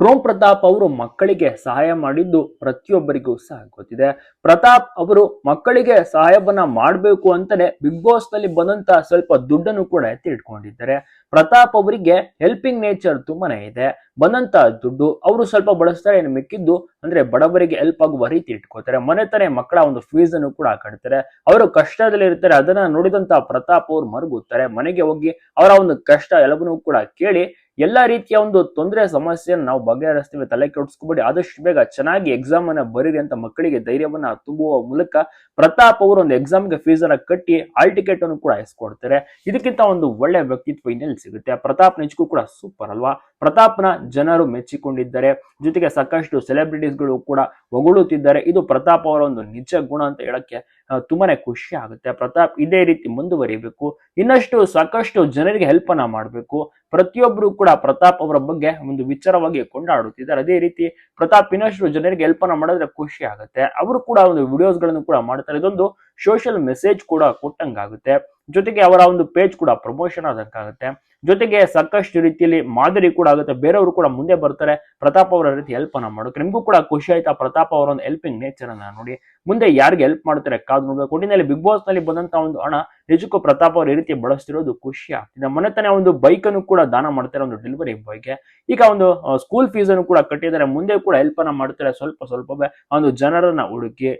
ಡ್ರೋಮ್ ಪ್ರತಾಪ್ ಅವರು ಮಕ್ಕಳಿಗೆ ಸಹಾಯ ಮಾಡಿದ್ದು ಪ್ರತಿಯೊಬ್ಬರಿಗೂ ಸಹ ಗೊತ್ತಿದೆ. ಪ್ರತಾಪ್ ಅವರು ಮಕ್ಕಳಿಗೆ ಸಹಾಯವನ್ನ ಮಾಡಬೇಕು ಅಂತಾನೆ ಬಿಗ್ ಬಾಸ್ನಲ್ಲಿ ಬಂದಂತ ಸ್ವಲ್ಪ ದುಡ್ಡನ್ನು ಕೂಡ ಎತ್ತಿಟ್ಕೊಂಡಿದ್ದಾರೆ. ಪ್ರತಾಪ್ ಅವರಿಗೆ ಹೆಲ್ಪಿಂಗ್ ನೇಚರ್ ತುಂಬಾನೇ ಇದೆ. ಬಂದಂತ ದುಡ್ಡು ಅವರು ಸ್ವಲ್ಪ ಬಳಸ್ತಾರೆ ಏನು ಮಿಕ್ಕಿದ್ದು ಅಂದ್ರೆ ಬಡವರಿಗೆ ಹೆಲ್ಪ್ ಆಗುವ ರೀತಿ ಇಟ್ಕೋತಾರೆ. ಮನೆ ತಾನೇ ಮಕ್ಕಳ ಒಂದು ಫೀಸ್ ಅನ್ನು ಕೂಡ ಕಟ್ತಾರೆ. ಅವರು ಕಷ್ಟದಲ್ಲಿ ಇರ್ತಾರೆ, ಅದನ್ನ ನೋಡಿದಂತ ಪ್ರತಾಪ್ ಅವರು ಮರುಗುತ್ತಾರೆ. ಮನೆಗೆ ಹೋಗಿ ಅವರ ಒಂದು ಕಷ್ಟ ಎಲ್ಲವನ್ನೂ ಕೂಡ ಕೇಳಿ ಎಲ್ಲಾ ರೀತಿಯ ಒಂದು ತೊಂದರೆ ಸಮಸ್ಯೆಯನ್ನು ನಾವು ಬಗೆಹರಿಸ್ತೀವಿ, ತಲೆ ಕೆಡಿಸ್ಕೊಬೇಡಿ, ಆದಷ್ಟು ಬೇಗ ಚೆನ್ನಾಗಿ ಎಕ್ಸಾಮ್ ಅನ್ನ ಬರೀರಿ ಅಂತ ಮಕ್ಕಳಿಗೆ ಧೈರ್ಯವನ್ನ ತುಂಬುವ ಮೂಲಕ ಪ್ರತಾಪ್ ಅವರು ಒಂದು ಎಕ್ಸಾಮ್ಗೆ ಫೀಸ್ ಅನ್ನ ಕಟ್ಟಿ ಆಲ್ ಟಿಕೆಟ್ ಅನ್ನು ಕೂಡ ಇಸ್ಕೊಡ್ತಾರೆ ಇದಕ್ಕಿಂತ ಒಂದು ಒಳ್ಳೆ ವ್ಯಕ್ತಿತ್ವ ಇನ್ನೆಲ್ಲಿ ಸಿಗುತ್ತೆ? ಪ್ರತಾಪ್ ನಿಜಕ್ಕೂ ಕೂಡ ಸೂಪರ್ ಅಲ್ವಾ? ಪ್ರತಾಪ್ನ ಜನರು ಮೆಚ್ಚಿಕೊಂಡಿದ್ದಾರೆ. ಜೊತೆಗೆ ಸಾಕಷ್ಟು ಸೆಲೆಬ್ರಿಟೀಸ್ಗಳು ಕೂಡ ಹೊಗಳುತ್ತಿದ್ದಾರೆ. ಇದು ಪ್ರತಾಪ್ ಅವರ ಒಂದು ನಿಜ ಗುಣ ಅಂತ ಹೇಳಕ್ಕೆ ತುಂಬಾನೇ ಖುಷಿ ಆಗುತ್ತೆ. ಪ್ರತಾಪ್ ಇದೇ ರೀತಿ ಮುಂದುವರಿಬೇಕು. ಇನ್ನಷ್ಟು ಸಾಕಷ್ಟು ಜನರಿಗೆ ಹೆಲ್ಪ್ ಅನ್ನ ಮಾಡಬೇಕು. ಪ್ರತಿಯೊಬ್ಬರು ಕೂಡ ಪ್ರತಾಪ್ ಅವರ ಬಗ್ಗೆ ಒಂದು ವಿಚಾರವಾಗಿ ಕೊಂಡಾಡುತ್ತಿದ್ದಾರೆ. ಅದೇ ರೀತಿ ಪ್ರತಾಪ್ ಇನ್ನಷ್ಟು ಜನರಿಗೆ ಹೆಲ್ಪ್ ಅನ್ನ ಮಾಡಿದ್ರೆ ಖುಷಿ ಆಗುತ್ತೆ. ಅವರು ಕೂಡ ಒಂದು ವಿಡಿಯೋಸ್ಗಳನ್ನು ಕೂಡ ಮಾಡ್ತಾರೆ. ಇದೊಂದು ಸೋಷಿಯಲ್ ಮೆಸೇಜ್ ಕೂಡ ಕೊಟ್ಟಂಗಾಗುತ್ತೆ. ಜೊತೆಗೆ ಅವರ ಒಂದು ಪೇಜ್ ಕೂಡ ಪ್ರಮೋಷನ್ ಆದಂಗಾಗುತ್ತೆ. ಜೊತೆಗೆ ಸಾಕಷ್ಟು ರೀತಿಯಲ್ಲಿ ಮಾದರಿ ಕೂಡ ಆಗುತ್ತೆ. ಬೇರೆಯವರು ಕೂಡ ಮುಂದೆ ಬರ್ತಾರೆ. ಪ್ರತಾಪ್ ಅವರ ರೀತಿ ಹೆಲ್ಪ್ ಅನ್ನ ಮಾಡೋಕೆ ನಿಮಗೂ ಕೂಡ ಖುಷಿ ಆಯ್ತಾ? ಪ್ರತಾಪ್ ಅವರ ಒಂದು ಹೆಲ್ಪಿಂಗ್ ನೇಚರ್ ಅನ್ನ ನೋಡಿ. ಮುಂದೆ ಯಾರಿಗೆ ಹೆಲ್ಪ್ ಮಾಡ್ತಾರೆ? ಕಾದು ನೋಡಬೇಕು ಒಟ್ಟಿನಲ್ಲಿ ಬಿಗ್ ಬಾಸ್ನಲ್ಲಿ ಬಂದಂತ ಒಂದು ಹಣ ನಿಜಕ್ಕೂ ಪ್ರತಾಪ್ ಅವರು ಈ ರೀತಿ ಬಳಸ್ತಿರೋದು ಖುಷಿ ಆಗ್ತಿದೆ. ಮನೆ ತಾನೇ ಒಂದು ಬೈಕ್ ಅನ್ನು ಕೂಡ ದಾನ ಮಾಡ್ತಾರೆ ಒಂದು ಡೆಲಿವರಿ ಬಾಯ್ಗೆ ಈಗ ಒಂದು ಸ್ಕೂಲ್ ಫೀಸ್ ಅನ್ನು ಕೂಡ ಕಟ್ಟಿದ್ದಾರೆ. ಮುಂದೆ ಕೂಡ ಹೆಲ್ಪ್ ಅನ್ನ ಮಾಡ್ತಾರೆ. ಸ್ವಲ್ಪ, ಸ್ವಲ್ಪವೇ ಒಂದು ಜನರನ್ನ ಹುಡುಕಿ.